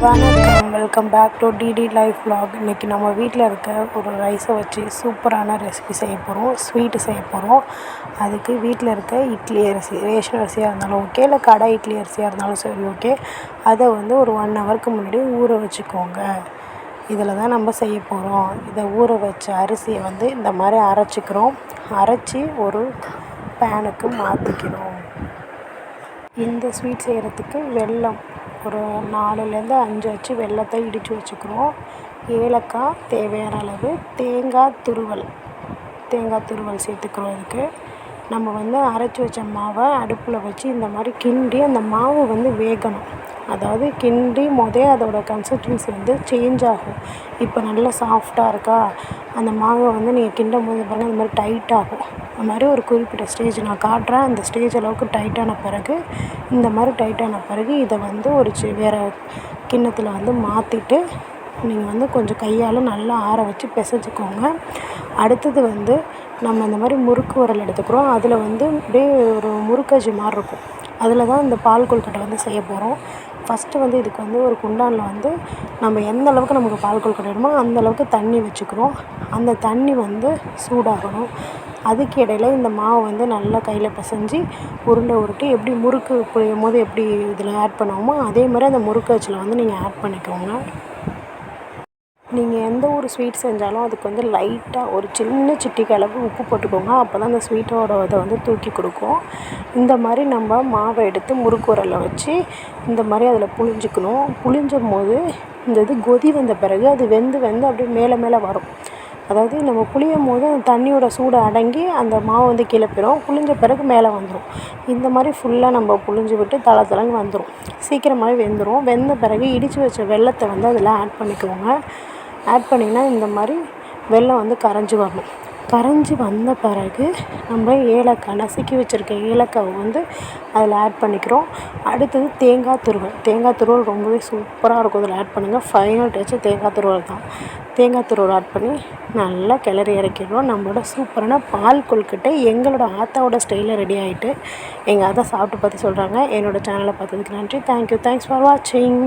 Welcome back to DD life vlog இன்றைக்கி நம்ம வீட்டில் இருக்க ஒரு ரைஸை வச்சு சூப்பரான ரெசிபி செய்ய போகிறோம் ஸ்வீட்டு செய்ய போகிறோம் அதுக்கு வீட்டில் இருக்க இட்லி அரிசி ரேஷன் அரிசியாக இருந்தாலும் ஓகே இல்லை கடை இட்லி அரிசியாக இருந்தாலும் சரி ஓகே அதை வந்து ஒரு ஒன் ஹவருக்கு முன்னாடி ஊற வச்சுக்கோங்க. இதில் தான் நம்ம செய்ய போகிறோம் இதை ஊற வச்ச அரிசியை வந்து இந்த மாதிரி அரைச்சிக்கிறோம். அரைச்சி ஒரு பேனுக்கு மாற்றிக்கிறோம் இந்த ஸ்வீட் செய்கிறதுக்கு வெல்லம் ஒரு நாலுலேருந்து அஞ்சு வச்சு வெல்லத்தை இடித்து வச்சுக்கிறோம். ஏலக்காய் தேவையான அளவு. தேங்காய் துருவல். தேங்காய் துருவல் சேர்த்துக்கிறோம் இதுக்கு. நம்ம வந்து அரைச்சி வச்ச மாவை அடுப்பில் வச்சு இந்த மாதிரி கிண்டி அந்த மாவு வந்து வேகணும். அதாவது கிண்டி மொதே அதோட கன்சிஸ்டன்சி வந்து சேஞ்ச் ஆகும். இப்போ நல்லா சாஃப்டாக இருக்கா? அந்த மாவை வந்து நீங்கள் கிண்டும் போது பாருங்கள் இந்த மாதிரி டைட் ஆகும். அந்த மாதிரி ஒரு குறிப்பிட்ட ஸ்டேஜ் நான் காட்டுறேன். அந்த ஸ்டேஜ் அளவுக்கு டைட்டான பிறகு இந்த மாதிரி டைட்டான பிறகு இதை வந்து ஒரு சி வேறு கிண்ணத்தில் வந்து மாற்றிட்டு நீங்கள் வந்து கொஞ்சம் கையால் நல்லா ஆற வச்சு பிசைச்சிக்கோங்க அடுத்தது வந்து நம்ம இந்த மாதிரி முறுக்கு உரல் எடுத்துக்கிறோம். அதில் வந்து அப்படியே ஒரு முறுக்கஜி மாதிரி இருக்கும். அதில் தான் இந்த பால் கொழுக்கட்டை வந்து செய்ய போகிறோம் ஃபஸ்ட்டு வந்து இதுக்கு வந்து ஒரு குண்டானில் வந்து நம்ம எந்த அளவுக்கு நமக்கு பால் கொழுக்கட்டை வேணுமோ அந்த அளவுக்கு தண்ணி வச்சுக்கிறோம். அந்த தண்ணி வந்து சூடாகணும். அதுக்கு இடையில இந்த மாவை வந்து நல்லா கையில் பிசைஞ்சி உருண்டை உருட்டி எப்படி முறுக்கு புழியும் போது எப்படி இதில் ஆட் பண்ணுவோமோ அதே மாதிரி அந்த முறுக்கு அச்சில் வந்து நீங்கள் ஆட் பண்ணிக்கோங்க. நீங்கள் எந்த ஒரு ஸ்வீட் செஞ்சாலும் அதுக்கு வந்து லைட்டாக ஒரு சின்ன சிட்டிக்கு அளவு உப்பு போட்டுக்கோங்க. அப்போ தான் அந்த ஸ்வீட்டோட இதை வந்து தூக்கி கொடுக்கும். இந்த மாதிரி நம்ம மாவை எடுத்து முறுக்கு உரலில் வச்சு இந்த மாதிரி அதில் புழிஞ்சிக்கணும். புழிஞ்சும் போது இந்த இது கொதி வந்த பிறகு அது வெந்து வெந்து அப்படியே மேலே மேலே வரும். அதாவது நம்ம புளியும் போது அந்த தண்ணியோட சூடு அடங்கி அந்த மாவு வந்து கீழே போயிடும் புழிஞ்ச பிறகு மேலே வந்துடும் இந்த மாதிரி ஃபுல்லாக நம்ம புழிஞ்சு விட்டு தள தளன்னு வந்துடும் சீக்கிரமாகவே வெந்துடும் வெந்த பிறகு இடித்து வச்ச வெல்லத்தை வந்து அதில் ஆட் பண்ணிக்கோங்க. ஆட் பண்ணிங்கன்னா இந்த மாதிரி வெல்லம் வந்து கரைஞ்சி வரணும். கரைஞ்சி வந்த பிறகு நம்ம ஏலக்காய் நசுக்கி வச்சுருக்க ஏலக்காவை வந்து அதில் ஆட் பண்ணிக்கிறோம். அடுத்தது தேங்காய் துருவல். தேங்காய் துருவல் ரொம்பவே சூப்பராக இருக்கும். அதில் ஆட் பண்ணுங்கள் ஃபைனல் டச்சு தேங்காய் துருவல் தான். தேங்காய் துருவல் ஆட் பண்ணி நல்லா கிளறி இறக்கிடுவோம் நம்மளோட சூப்பரான பால் கொழுக்கட்டை எங்களோட ஆத்தாவோட ஸ்டைலில் ரெடி ஆகிட்டு எங்கள் ஆத்தா சாப்பிட்டு பார்த்து சொல்கிறாங்க என்னோடய சேனலை பார்த்ததுக்கு நன்றி. தேங்க்யூ தேங்க்ஸ் ஃபார் வாட்சிங்